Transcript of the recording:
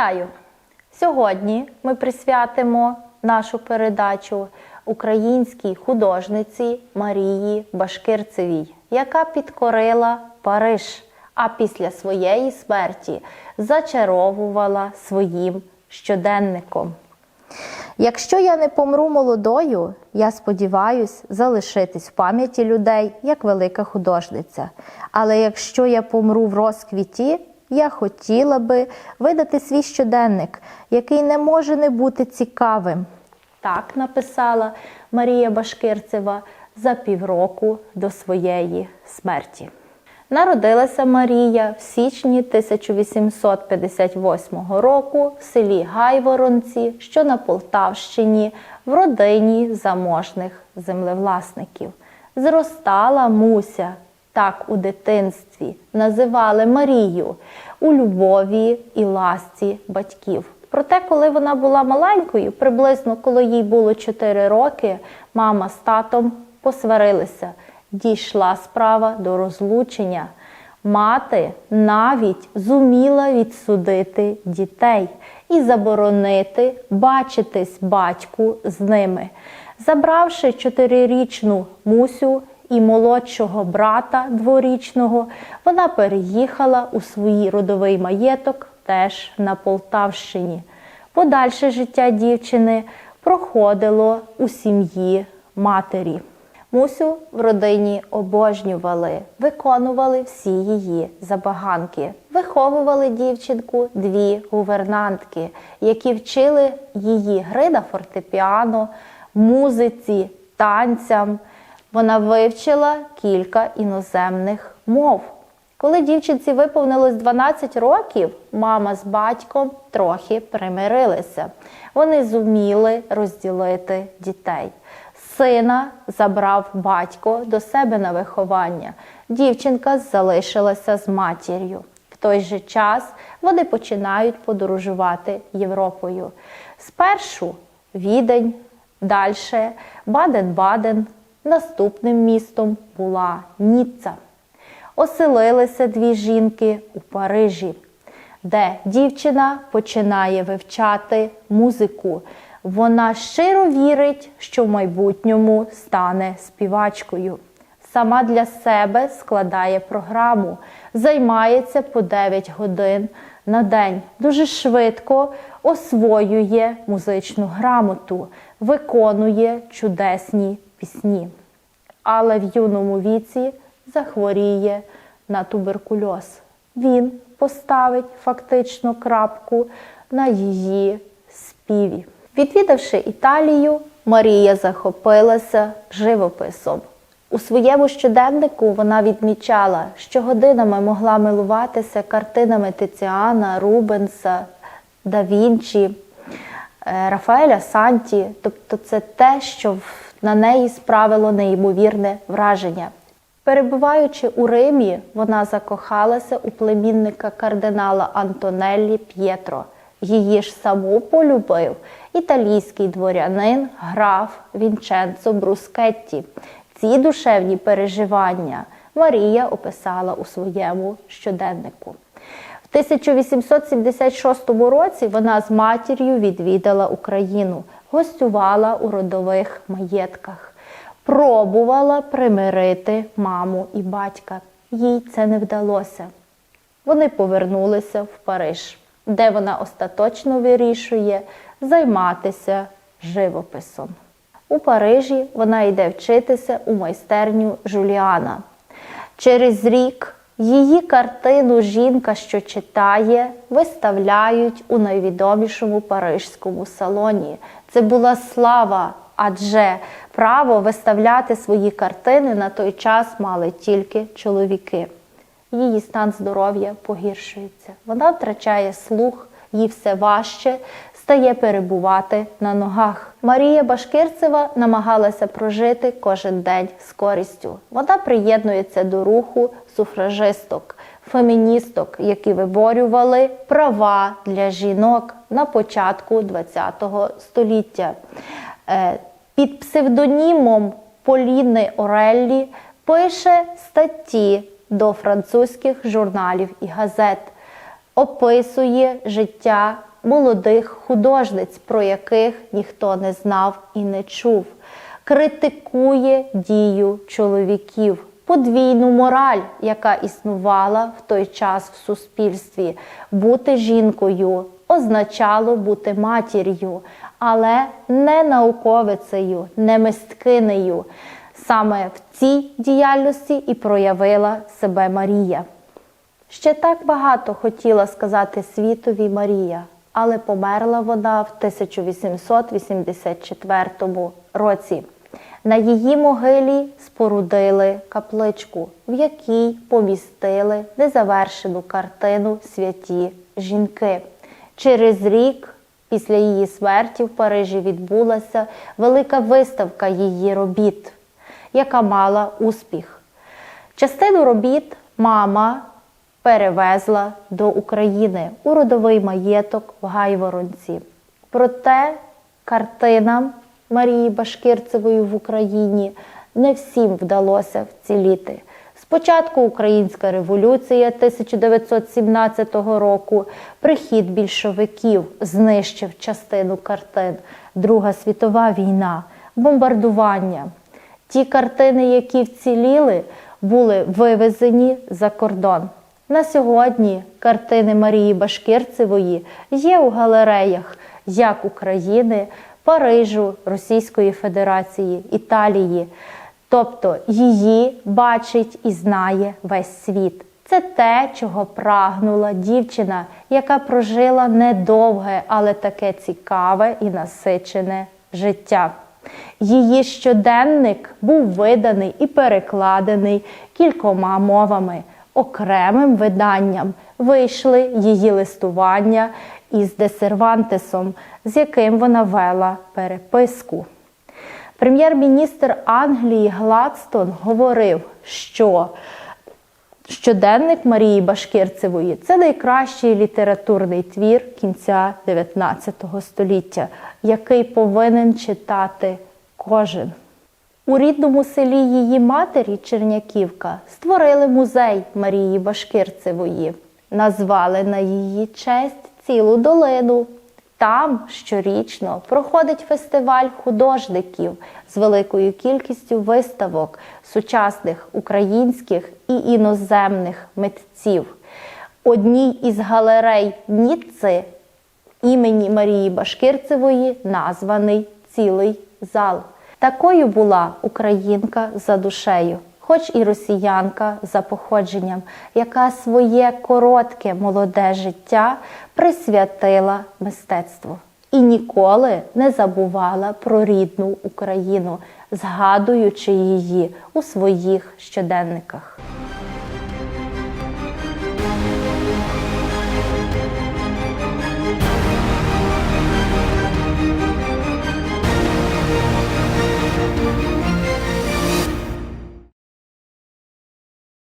Вітаю! Сьогодні ми присвятимо нашу передачу українській художниці Марії Башкирцевій, яка підкорила Париж, а після своєї смерті зачаровувала своїм щоденником. Якщо я не помру молодою, я сподіваюсь залишитись в пам'яті людей як велика художниця. Але якщо я помру в розквіті, я хотіла би видати свій щоденник, який не може не бути цікавим. Так написала Марія Башкирцева за півроку до своєї смерті. Народилася Марія в січні 1858 року в селі Гайворонці, що на Полтавщині, в родині заможних землевласників. Зростала Муся, так у дитинстві називали Марію у любові і ласці батьків. Проте, коли вона була маленькою, приблизно коли їй було 4 роки, мама з татом посварилися. Дійшла справа до розлучення. Мати навіть зуміла відсудити дітей і заборонити бачитись батьку з ними. Забравши чотирирічну Мусю і молодшого брата дворічного, вона переїхала у свій родовий маєток теж на Полтавщині. Подальше життя дівчини проходило у сім'ї матері. Мусю в родині обожнювали, виконували всі її забаганки, виховували дівчинку дві гувернантки, які вчили її гри на фортепіано, музиці, танцям. Вона вивчила кілька іноземних мов. Коли дівчинці виповнилось 12 років, мама з батьком трохи примирилися. Вони зуміли розділити дітей. Сина забрав батько до себе на виховання. Дівчинка залишилася з матір'ю. В той же час вони починають подорожувати Європою. Спершу Відень, далі Баден-Баден. Наступним містом була Ніцца. Оселилися дві жінки у Парижі, де дівчина починає вивчати музику. Вона щиро вірить, що в майбутньому стане співачкою. Сама для себе складає програму, займається по 9 годин на день. Дуже швидко освоює музичну грамоту, виконує чудесні пісні. Але в юному віці захворіє на туберкульоз. Він поставить фактично крапку на її співі. Відвідавши Італію, Марія захопилася живописом. У своєму щоденнику вона відмічала, що годинами могла милуватися картинами Тиціана, Рубенса, Да Вінчі, е, Рафаеля Санті. Тобто це те, що на неї справило неймовірне враження. Перебуваючи у Римі, вона закохалася у племінника кардинала Антонеллі П'єтро. Її ж саму полюбив італійський дворянин граф Вінченцо Брускетті. Ці душевні переживання Марія описала у своєму щоденнику. В 1876 році вона з матір'ю відвідала Україну, гостювала у родових маєтках, пробувала примирити маму і батька. Їй це не вдалося. Вони повернулися в Париж, де вона остаточно вирішує займатися живописом. У Парижі вона йде вчитися у майстерню Жуліана. Через рік її картину Жінка, що читає, виставляють у найвідомішому парижському салоні. Це була слава, адже право виставляти свої картини на той час мали тільки чоловіки. Її стан здоров'я погіршується. Вона втрачає слух, їй все важче стає перебувати на ногах. Марія Башкирцева намагалася прожити кожен день з користю. Вона приєднується до руху суфражисток, феміністок, які виборювали права для жінок на початку ХХ століття. Е, Під псевдонімом Поліни Ореллі пише статті до французьких журналів і газет описує життя молодих художниць, про яких ніхто не знав і не чув, критикує дію чоловіків, подвійну мораль, яка існувала в той час в суспільстві. Бути жінкою означало бути матір'ю, але не науковицею, не мисткинею. Саме в цій діяльності і проявила себе Марія. Ще так багато хотіла сказати світові Марія, але померла вона в 1884 році. На її могилі спорудили капличку, в якій помістили незавершену картину святі жінки. Через рік після її смерті в Парижі відбулася велика виставка її робіт, яка мала успіх. Частину робіт мама перевезла до України у родовий маєток в Гайворонці. Проте картинам Марії Башкирцевої в Україні не всім вдалося вціліти. Спочатку Українська революція 1917 року, прихід більшовиків знищив частину картин, Друга світова війна, бомбардування. Ті картини, які вціліли, були вивезені за кордон. На сьогодні картини Марії Башкирцевої є у галереях як України, Парижу, Російської Федерації, Італії. Тобто її бачить і знає весь світ. Це те, чого прагнула дівчина, яка прожила недовге, але таке цікаве і насичене життя. Її щоденник був виданий і перекладений кількома мовами. Окремим виданням вийшли її листування із Десервантесом, з яким вона вела переписку. Прем'єр-міністр Англії Гладстон говорив, що щоденник Марії Башкирцевої це найкращий літературний твір кінця 19 століття, який повинен читати кожен. У рідному селі її матері Черняківка створили музей Марії Башкирцевої, назвали на її честь цілу долину. Там щорічно проходить фестиваль художників з великою кількістю виставок сучасних українських і іноземних митців. Одній із галерей Ніцци імені Марії Башкирцевої названий цілий зал. Такою була українка за душею, хоч і росіянка за походженням, яка своє коротке молоде життя присвятила мистецтву і ніколи не забувала про рідну Україну, згадуючи її у своїх щоденниках.